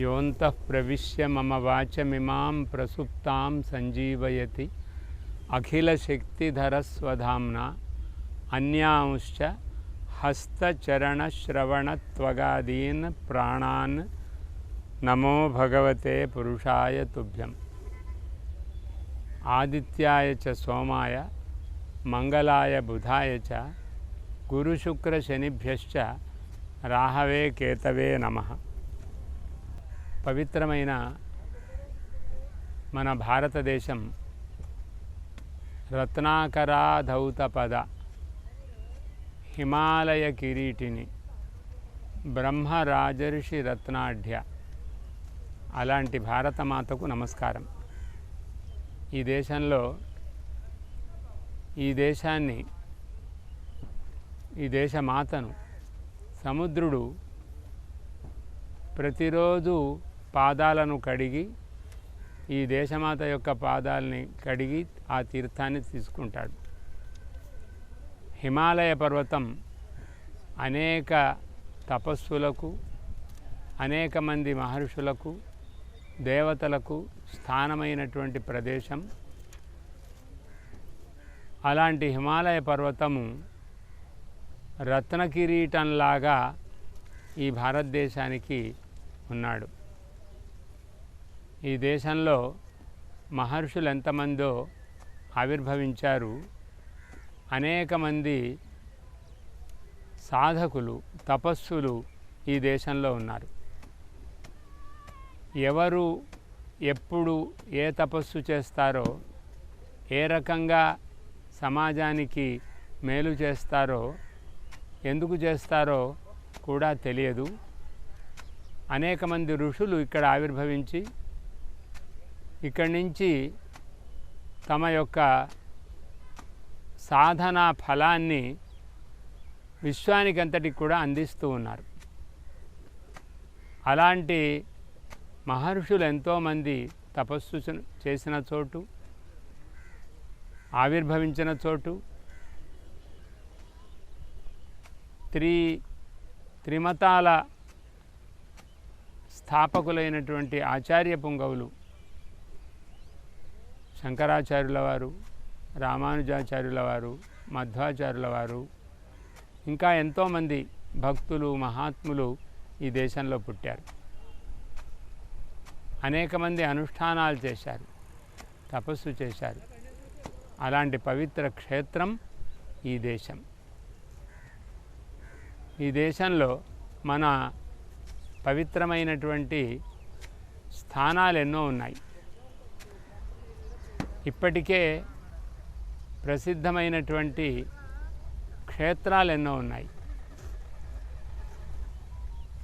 యోంతః ప్రవిశ్య మమ వాచమిమాం ప్రసుప్తాం సంజీవయతి అఖిలశక్తిధరస్వధామ్న అన్యాంశ్చ హస్తచరణశ్రవణత్వగాదీన్ ప్రాణాన్ నమో భగవతే పురుషాయ తుభ్యం ఆదిత్యాయ చ సోమాయ మంగళాయ బుధాయ చ గురుశుక్రశనిభ్యశ్చ రాహవే కేతవే నమః పవిత్రమైన మన భారతదేశం రత్నాకరాధౌత పద హిమాలయ కిరీటిని బ్రహ్మరాజర్షి రత్నాఢ్య అలాంటి భారతమాతకు నమస్కారం. ఈ దేశంలో ఈ దేశాన్ని ఈ దేశమాతను సముద్రుడు ప్రతిరోజు పాదాలను కడిగి ఈ దేశమాత యొక్క పాదాలని కడిగి ఆ తీర్థాన్ని తీసుకుంటాడు. హిమాలయ పర్వతం అనేక తపస్సులకు అనేక మంది మహర్షులకు దేవతలకు స్థానమైనటువంటి ప్రదేశం. అలాంటి హిమాలయ పర్వతము రత్న కిరీటంలాగా ఈ భారతదేశానికి ఉన్నాడు. ఈ దేశంలో మహర్షులు ఎంతమందో ఆవిర్భవించారు. అనేక మంది సాధకులు తపస్సులు ఈ దేశంలో ఉన్నారు. ఎవరు ఎప్పుడు ఏ తపస్సు చేస్తారో ఏ రకంగా సమాజానికి మేలు చేస్తారో ఎందుకు చేస్తారో కూడా తెలియదు. అనేక మంది ఋషులు ఇక్కడ ఆవిర్భవించి ఇక్కడి నుంచి తమ యొక్క సాధనా ఫలాన్ని విశ్వానికంతటికి కూడా అందిస్తూ ఉన్నారు. అలాంటి మహర్షులు ఎంతోమంది తపస్సు చేసిన చోటు ఆవిర్భవించిన చోటు త్రి త్రిమతాల స్థాపకులైనటువంటి ఆచార్య పుంగవులు శంకరాచార్యుల వారు రామానుజాచార్యుల వారు మధ్వాచార్యుల వారు ఇంకా ఎంతోమంది భక్తులు మహాత్ములు ఈ దేశంలో పుట్టారు. అనేక మంది అనుష్ఠానాలు చేశారు తపస్సు చేశారు. అలాంటి పవిత్ర క్షేత్రం ఈ దేశం. ఈ దేశంలో మన పవిత్రమైనటువంటి స్థానాలు ఎన్నో ఉన్నాయి. ఇప్పటికే ప్రసిద్ధమైనటువంటి క్షేత్రాలు ఎన్నో ఉన్నాయి.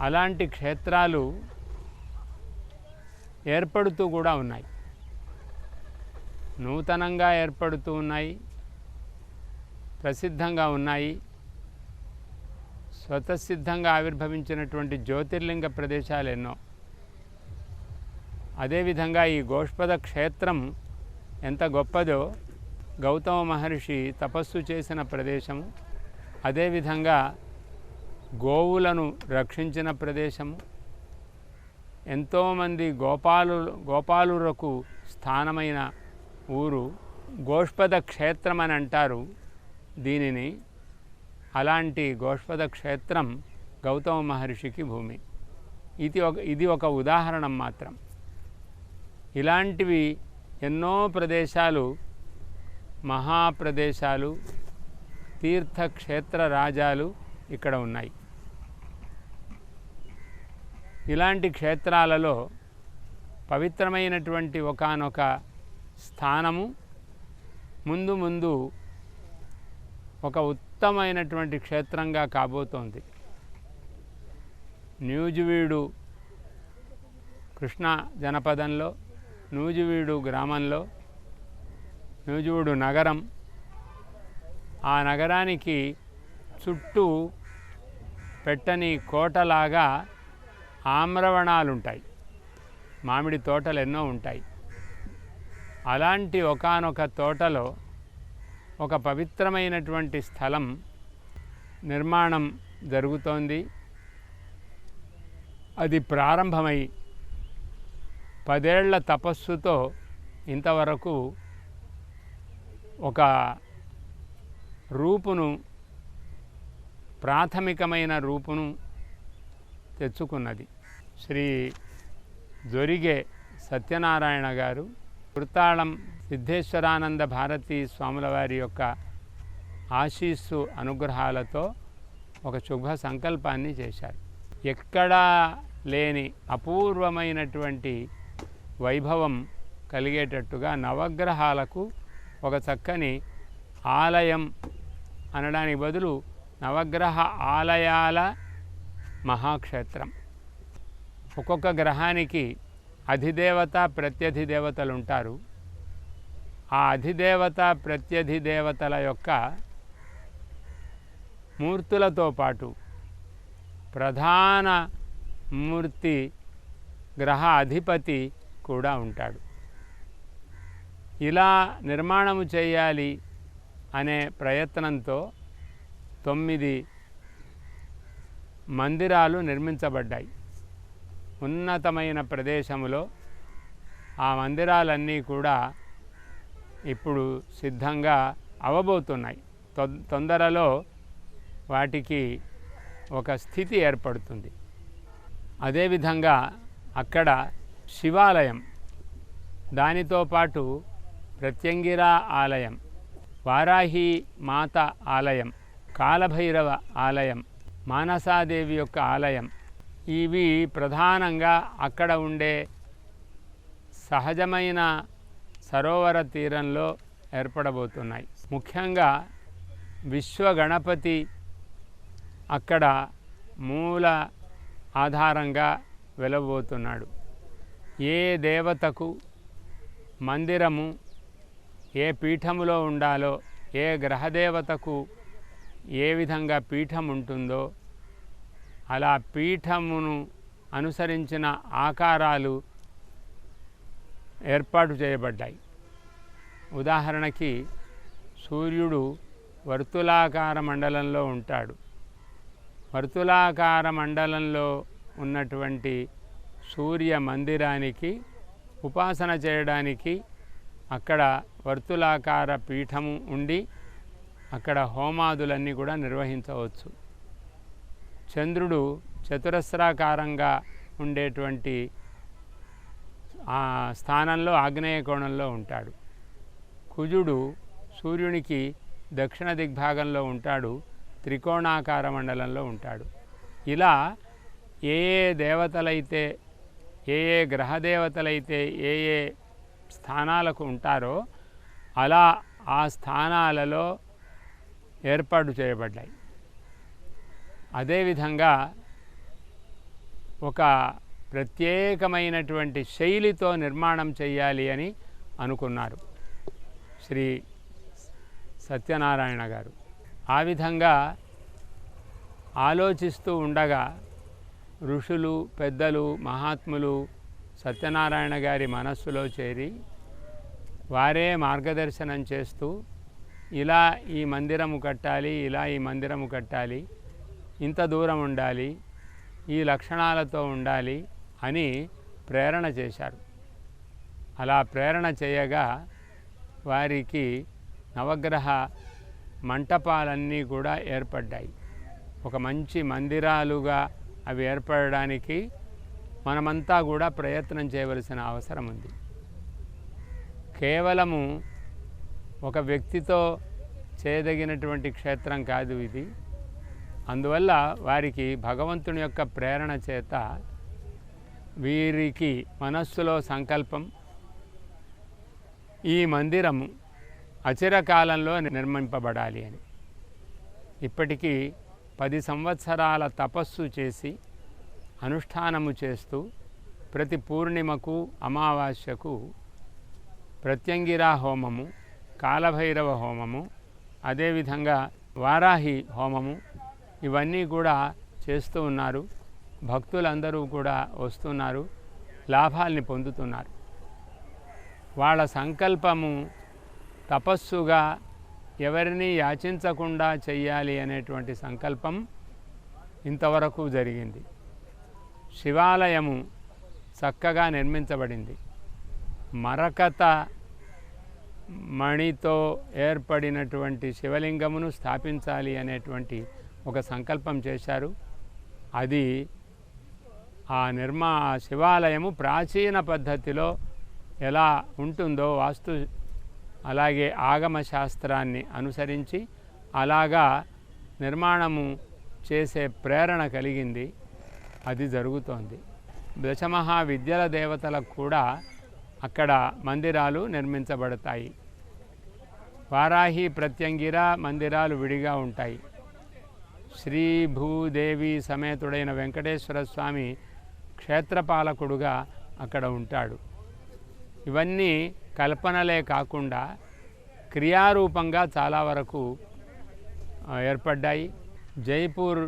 అలాంటి క్షేత్రాలు ఏర్పడుతూ కూడా ఉన్నాయి. నూతనంగా ఏర్పడుతూ ఉన్నాయి. ప్రసిద్ధంగా ఉన్నాయి. స్వతసిద్ధంగా ఆవిర్భవించినటువంటి జ్యోతిర్లింగ ప్రదేశాలు ఎన్నో అదేవిధంగా ఈ గోష్పద క్షేత్రం ఎంత గొప్పదో గౌతమ మహర్షి తపస్సు చేసిన ప్రదేశము. అదేవిధంగా గోవులను రక్షించిన ప్రదేశము. ఎంతోమంది గోపాలు గోపాలురకు స్థానమైన ఊరు గోష్పద క్షేత్రం అని అంటారు దీనిని. అలాంటి గోష్పద క్షేత్రం గౌతమ మహర్షికి భూమి. ఇది ఒక ఇది ఒక ఉదాహరణ మాత్రం. ఇలాంటివి ఎన్నో ప్రదేశాలు మహాప్రదేశాలు తీర్థక్షేత్ర రాజాలు ఇక్కడ ఉన్నాయి. ఇలాంటి క్షేత్రాలలో పవిత్రమైనటువంటి ఒకనొక స్థానము ముందు ముందు ఒక ఉత్తమైనటువంటి క్షేత్రంగా కాబోతోంది. న్యూజివీడు కృష్ణా జనపదంలో నూజివీడు గ్రామంలో నూజివీడు నగరం ఆ నగరానికి చుట్టూ పెట్టని కోటలాగా ఆమ్రవణాలుంటాయి. మామిడి తోటలు ఎన్నో ఉంటాయి. అలాంటి ఒకానొక తోటలో ఒక పవిత్రమైనటువంటి స్థలం నిర్మాణం జరుగుతోంది. అది ప్రారంభమై పదేళ్ళ తపస్సుతో ఇంతవరకు ఒక రూపును ప్రాథమికమైన రూపును తెచ్చుకున్నది. శ్రీ జొరిగే సత్యనారాయణ గారు వృత్తాళం సిద్ధేశ్వరానంద భారతీ స్వాముల వారి యొక్క ఆశీస్సు అనుగ్రహాలతో ఒక శుభ సంకల్పాన్ని చేశారు. ఎక్కడా లేని అపూర్వమైనటువంటి వైభవం కలిగేటట్టుగా నవగ్రహాలకు ఒక చక్కని ఆలయం అనడానికి బదులు నవగ్రహ ఆలయాల మహాక్షేత్రం. ఒక్కొక్క గ్రహానికి అధిదేవత ప్రత్యధిదేవతలు ఉంటారు. ఆ అధిదేవత ప్రత్యధిదేవతల యొక్క మూర్తులతో పాటు ప్రధాన మూర్తి గ్రహ అధిపతి కూడా ఉంటాడు. ఇలా నిర్మాణము చేయాలి అనే ప్రయత్నంతో తొమ్మిది మందిరాలు నిర్మించబడ్డాయి. ఉన్నతమైన ప్రదేశములో ఆ మందిరాలన్నీ కూడా ఇప్పుడు సిద్ధంగా అవబోతున్నాయి. తొందరలో వాటికి ఒక స్థితి ఏర్పడుతుంది. అదేవిధంగా అక్కడ శివాలయం. దానితో పాటు ప్రత్యంగిరా ఆలయం వారాహి మాత ఆలయం కాలభైరవ ఆలయం మానసాదేవి యొక్క ఆలయం. ఇవి ప్రధానంగా అక్కడ ఉండే సహజమైన సరోవర తీరంలో ఏర్పడబోతున్నాయి. ముఖ్యంగా విశ్వగణపతి అక్కడ మూల ఆధారంగా వెలబోతున్నాడు ఏ దేవతకు మందిరము ఏ పీఠములో ఉండాలో ఏ గ్రహదేవతకు ఏ విధంగా పీఠం ఉంటుందో అలా పీఠమును అనుసరించిన ఆకారాలు ఏర్పాటు చేయబడ్డాయి. ఉదాహరణకి సూర్యుడు వర్తులాకార మండలంలో ఉంటాడు. వర్తులాకార మండలంలో ఉన్నటువంటి సూర్య మందిరానికి ఉపాసన చేయడానికి అక్కడ వర్తులాకార పీఠము ఉండి అక్కడ హోమాదులన్నీ కూడా నిర్వహించవచ్చు. చంద్రుడు చతురస్రాకారంగా ఉండేటువంటి ఆ స్థానంలో ఆగ్నేయ కోణంలో ఉంటాడు. కుజుడు సూర్యునికి దక్షిణ దిగ్భాగంలో ఉంటాడు త్రికోణాకార మండలంలో ఉంటాడు. ఇలా ఏ ఏ దేవతలైతే ఏ ఏ గ్రహదేవతలైతే ఏ ఏ స్థానాలకు ఉంటారో అలా ఆ స్థానాలలో ఏర్పాటు చేయబడ్డాయి. అదేవిధంగా ఒక ప్రత్యేకమైనటువంటి శైలితో నిర్మాణం చేయాలి అని అనుకున్నారు శ్రీ సత్యనారాయణ గారు. ఆ విధంగా ఆలోచిస్తూ ఉండగా ఋషులు పెద్దలు మహాత్ములు సత్యనారాయణ గారి మనస్సులో చేరి వారే మార్గదర్శనం చేస్తూ ఇలా ఈ మందిరము కట్టాలి ఇలా ఈ మందిరము కట్టాలి ఇంత దూరం ఉండాలి ఈ లక్షణాలతో ఉండాలి అని ప్రేరణ చేశారు. అలా ప్రేరణ చేయగా వారికి నవగ్రహ మంటపాలన్నీ కూడా ఏర్పడ్డాయి. ఒక మంచి మందిరాలుగా అవి ఏర్పడడానికి మనమంతా కూడా ప్రయత్నం చేయవలసిన అవసరం ఉంది. కేవలము ఒక వ్యక్తితో చేయదగినటువంటి క్షేత్రం కాదు ఇది. అందువల్ల వారికి భగవంతుని యొక్క ప్రేరణ చేత వీరికి మనస్సులో సంకల్పం ఈ మందిరము అచిరకాలంలో నిర్మింపబడాలి అని. ఇప్పటికీ పది సంవత్సరాల తపస్సు చేసి అనుష్ఠానము చేస్తూ ప్రతి పూర్ణిమకు అమావాస్యకు ప్రత్యంగిరా హోమము కాలభైరవ హోమము అదేవిధంగా వారాహి హోమము ఇవన్నీ కూడా చేస్తూ ఉన్నారు. భక్తులందరూ కూడా వస్తున్నారు. లాభాల్ని పొందుతున్నారు. వాళ్ళ సంకల్పము తపస్సుగా ఎవరిని యాచించకుండా చెయ్యాలి అనేటువంటి సంకల్పం ఇంతవరకు జరిగింది. శివాలయము చక్కగా నిర్మించబడింది. మరకత మణితో ఏర్పడినటువంటి శివలింగమును స్థాపించాలి అనేటువంటి ఒక సంకల్పం చేశారు. అది ఆ నిర్మా శివాలయము ప్రాచీన పద్ధతిలో ఎలా ఉంటుందో వాస్తు అలాగే ఆగమ శాస్త్రాన్ని అనుసరించి అలాగా నిర్మాణము చేసే ప్రేరణ కలిగింది. అది జరుగుతోంది. దశమహా విద్యల దేవతలకు కూడా అక్కడ మందిరాలు నిర్మించబడతాయి. వారాహి ప్రత్యంగిర మందిరాలు విడిగా ఉంటాయి. శ్రీ భూదేవి సమేతుడైన వెంకటేశ్వర స్వామి క్షేత్రపాలకుడుగా అక్కడ ఉంటాడు. ఇవన్నీ కల్పనలే కాకుండా క్రియారూపంగా చాలా వరకు ఏర్పడ్డాయి. జైపూర్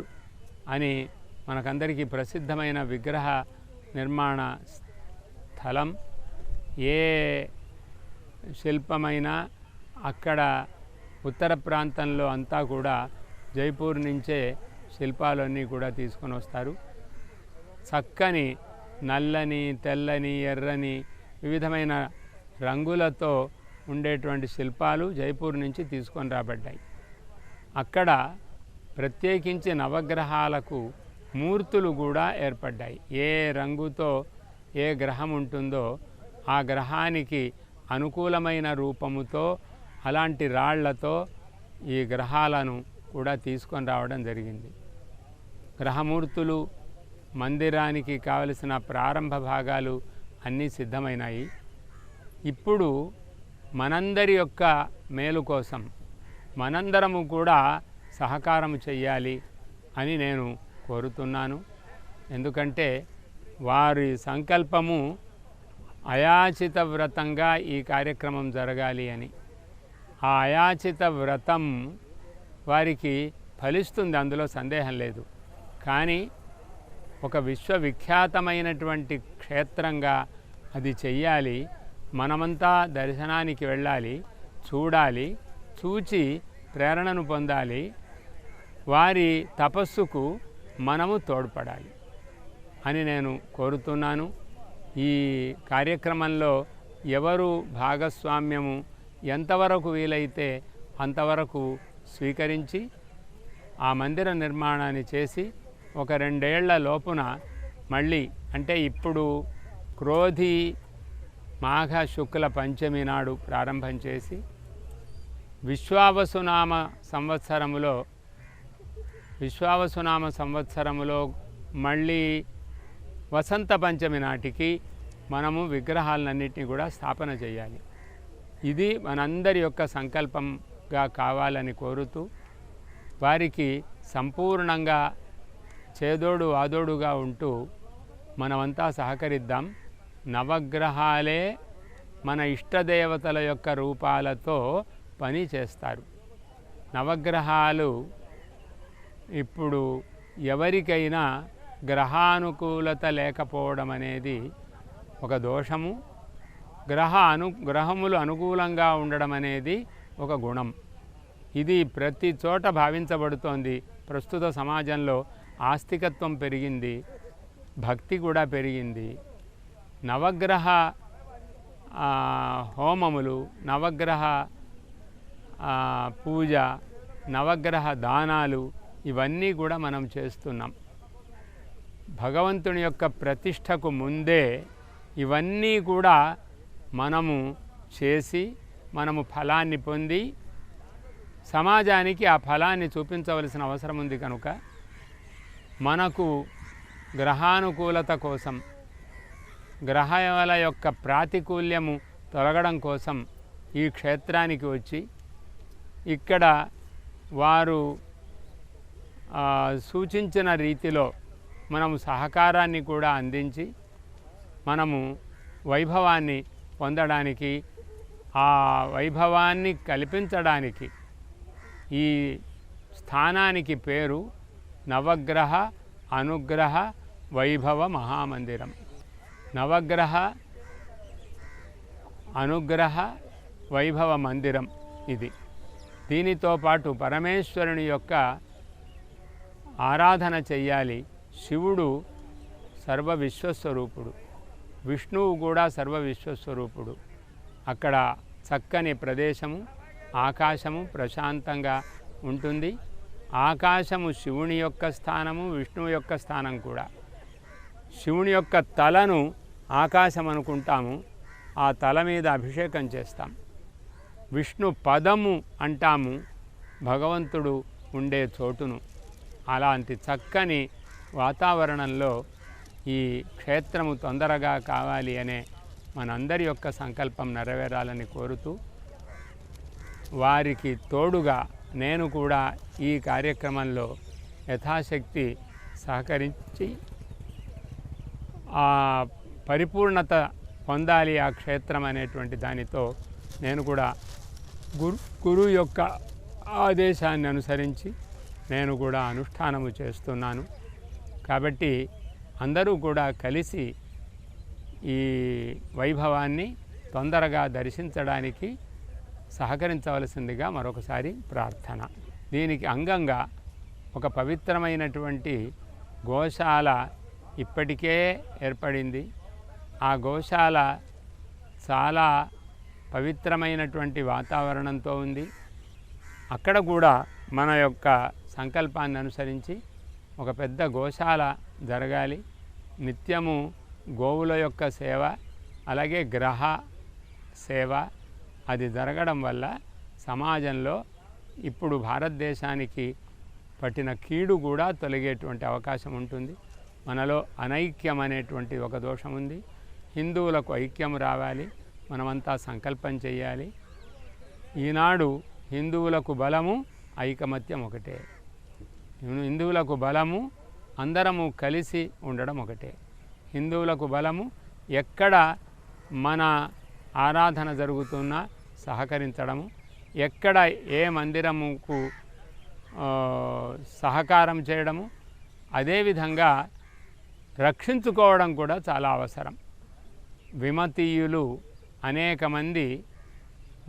అని మనకందరికీ ప్రసిద్ధమైన విగ్రహ నిర్మాణ స్థలం. ఏ శిల్పమైనా అక్కడ ఉత్తర ప్రాంతంలో అంతా కూడా జైపూర్ నుంచే శిల్పాలన్నీ కూడా తీసుకొని వస్తారు. చక్కని నల్లని తెల్లని ఎర్రని వివిధమైన రంగులతో ఉండేటువంటి శిల్పాలు జైపూర్ నుంచి తీసుకొని రాబడ్డాయి. అక్కడ ప్రత్యేకించి నవగ్రహాలకు మూర్తులు కూడా ఏర్పడ్డాయి. ఏ రంగుతో ఏ గ్రహం ఉంటుందో ఆ గ్రహానికి అనుకూలమైన రూపముతో అలాంటి రాళ్ళతో ఈ గ్రహాలను కూడా తీసుకొని రావడం జరిగింది. గ్రహమూర్తులు మందిరానికి కావలసిన ప్రారంభ భాగాలు అన్నీ సిద్ధమైనాయి. ఇప్పుడు మనందరి యొక్క మేలు కోసం మనందరము కూడా సహకారం చెయ్యాలి అని నేను కోరుతున్నాను. ఎందుకంటే వారి సంకల్పము అయాచిత వ్రతంగా ఈ కార్యక్రమం జరగాలి అని. ఆ అయాచిత వ్రతం వారికి ఫలిస్తుంది అందులో సందేహం లేదు. కానీ ఒక విశ్వవిఖ్యాతమైనటువంటి క్షేత్రంగా అది చెయ్యాలి. మనమంతా దర్శనానికి వెళ్ళాలి చూడాలి చూచి ప్రేరణను పొందాలి. వారి తపస్సుకు మనము తోడ్పడాలి అని నేను కోరుతున్నాను. ఈ కార్యక్రమంలో ఎవరు భాగస్వామ్యము ఎంతవరకు వీలైతే అంతవరకు స్వీకరించి ఆ మందిర నిర్మాణాన్ని చేసి ఒక రెండేళ్ళ లోపున మళ్ళీ అంటే ఇప్పుడు క్రోధి మాఘ శుక్ల పంచమి నాడు ప్రారంభం చేసి విశ్వావసునామ సంవత్సరములో విశ్వావసునామ సంవత్సరములో మళ్ళీ వసంత పంచమి నాటికి మనము విగ్రహాలన్నింటినీ కూడా స్థాపన చేయాలి. ఇది మనందరి యొక్క సంకల్పంగా కావాలని కోరుతూ వారికి సంపూర్ణంగా చేదోడు ఆదోడుగా ఉంటూ మనమంతా సహకరిద్దాం. నవగ్రహాలే మన ఇష్టదేవతల యొక్క రూపాలతో పని చేస్తారు. నవగ్రహాలు ఇప్పుడు ఎవరికైనా గ్రహానుకూలత లేకపోవడం అనేది ఒక దోషము. గ్రహ అను గ్రహములు అనుకూలంగా ఉండడం అనేది ఒక గుణం. ఇది ప్రతి చోట భావించబడుతోంది. ప్రస్తుత సమాజంలో ఆస్తికత్వం పెరిగింది భక్తి కూడా పెరిగింది. నవగ్రహ హోమములు నవగ్రహ పూజ నవగ్రహ దానాలు ఇవన్నీ కూడా మనం చేస్తున్నాం. భగవంతుని యొక్క ప్రతిష్టకు ముందే ఇవన్నీ కూడా మనము చేసి మనము ఫలాన్ని పొంది సమాజానికి ఆ ఫలాన్ని చూపించవలసిన అవసరం ఉంది కనుక మనకు గ్రహానుకూలత కోసం గ్రహాల యొక్క ప్రాతికూల్యము తొలగడం కోసం ఈ క్షేత్రానికి వచ్చి ఇక్కడ వారు సూచించిన రీతిలో మనము సహకారాన్ని కూడా అందించి మనము వైభవాన్ని పొందడానికి ఆ వైభవాన్ని కల్పించడానికి ఈ స్థానానికి పేరు నవగ్రహ అనుగ్రహ వైభవ మహామందిరం. నవగ్రహ అనుగ్రహ వైభవ మందిరం ఇది. దీనితో పాటు పరమేశ్వరుని యొక్క ఆరాధన చెయ్యాలి. శివుడు సర్వ విశ్వస్వరూపుడు విష్ణువు కూడా సర్వ విశ్వస్వరూపుడు అక్కడ చక్కని ప్రదేశము ఆకాశము ప్రశాంతంగా ఉంటుంది. ఆకాశము శివుని యొక్క స్థానము విష్ణువు యొక్క స్థానం కూడా. శివుని యొక్క తలను ఆకాశం అనుకుంటాము ఆ తల మీద అభిషేకం చేస్తాం. విష్ణు పదము అంటాము. భగవంతుడు ఉండే చోటును. అలాంటి చక్కని వాతావరణంలో ఈ క్షేత్రము తొందరగా కావాలి అనే మనందరి యొక్క సంకల్పం నెరవేరాలని కోరుతూ వారికి తోడుగా నేను కూడా ఈ కార్యక్రమంలో యథాశక్తి సహకరించి ఆ పరిపూర్ణత పొందాలి ఆ క్షేత్రం అనేటువంటి దానితో నేను కూడా గురు గురువు యొక్క ఆదేశాన్ని అనుసరించి నేను కూడా అనుష్ఠానము చేస్తున్నాను. కాబట్టి అందరూ కూడా కలిసి ఈ వైభవాన్ని తొందరగా దర్శించడానికి సహకరించవలసిందిగా మరొకసారి ప్రార్థన. దీనికి అంగంగా ఒక పవిత్రమైనటువంటి గోశాల ఇప్పటికే ఏర్పడింది. ఆ గోశాల చాలా పవిత్రమైనటువంటి వాతావరణంతో ఉంది. అక్కడ కూడా మన యొక్క సంకల్పాన్ని అనుసరించి ఒక పెద్ద గోశాల జరగాలి. నిత్యము గోవుల యొక్క సేవ అలాగే గ్రహ సేవ అది జరగడం వల్ల సమాజంలో ఇప్పుడు భారతదేశానికి పట్టిన కీడు కూడా తొలగేటువంటి అవకాశం ఉంటుంది. మనలో అనైక్యం అనేటువంటి ఒక దోషం ఉంది. హిందువులకు ఐక్యం రావాలి. మనమంతా సంకల్పం చేయాలి ఈనాడు హిందువులకు బలము ఐకమత్యం ఒకటే. హిందువులకు బలము అందరము కలిసి ఉండడం ఒకటే. హిందువులకు బలము ఎక్కడ మన ఆరాధన జరుగుతున్నా సహకరించడము. ఎక్కడ ఏ మందిరముకు సహకారం చేయడము. అదేవిధంగా రక్షించుకోవడం కూడా చాలా అవసరం. విమతీయులు అనేక మంది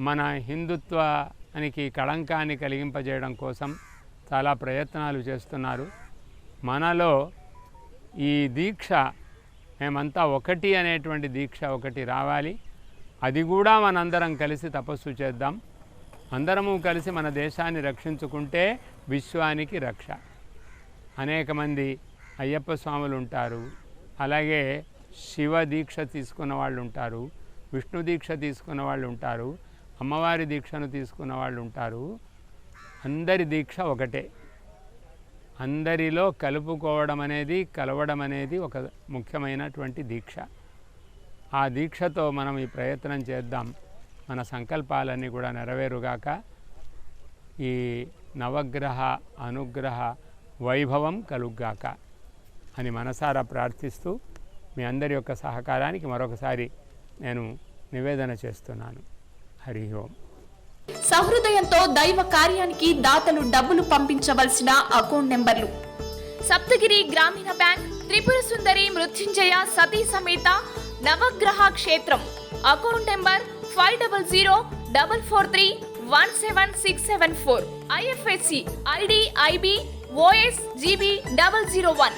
మన హిందుత్వానికి కళంకాన్ని కలిగింపజేయడం కోసం చాలా ప్రయత్నాలు చేస్తున్నారు. మనలో ఈ దీక్ష మేమంతా ఒకటి అనేటువంటి దీక్ష ఒకటి రావాలి. అది కూడా మనందరం కలిసి తపస్సు చేద్దాం. అందరము కలిసి మన దేశాన్ని రక్షించుకుంటే విశ్వానికి రక్ష. అనేక మంది అయ్యప్ప స్వాములు ఉంటారు. అలాగే శివ దీక్ష తీసుకున్న వాళ్ళు ఉంటారు. విష్ణు దీక్ష తీసుకున్న వాళ్ళు ఉంటారు. అమ్మవారి దీక్షను తీసుకున్న వాళ్ళు ఉంటారు. అందరి దీక్ష ఒకటే. అందరిలో కలుపుకోవడం అనేది కలవడం అనేది ఒక ముఖ్యమైనటువంటి దీక్ష. ఆ దీక్షతో మనం ఈ ప్రయత్నం చేద్దాం. మన సంకల్పాలన్నీ కూడా నెరవేరుగాక ఈ నవగ్రహ అనుగ్రహ వైభవం కలుగ్గాక. అని మనసారా ప్రార్థిస్తూ మీ అందరి యొక్క సహకారానికి మరొకసారి నేను నివేదన చేస్తున్నాను. హరి ఓం. సహృదయంతో దైవ కార్యానికి దాతలు డబ్బులు పంపించవలసిన అకౌంట్ నెంబర్లు. సప్తగిరి గ్రామీణ బ్యాంక్ త్రిపుర సుందరి మృత్యుంజయ సతీ సమేత నవగ్రహ క్షేత్రం. Account number five double zero double four three one seven six seven four. IFSC ID IB OS GB double zero one.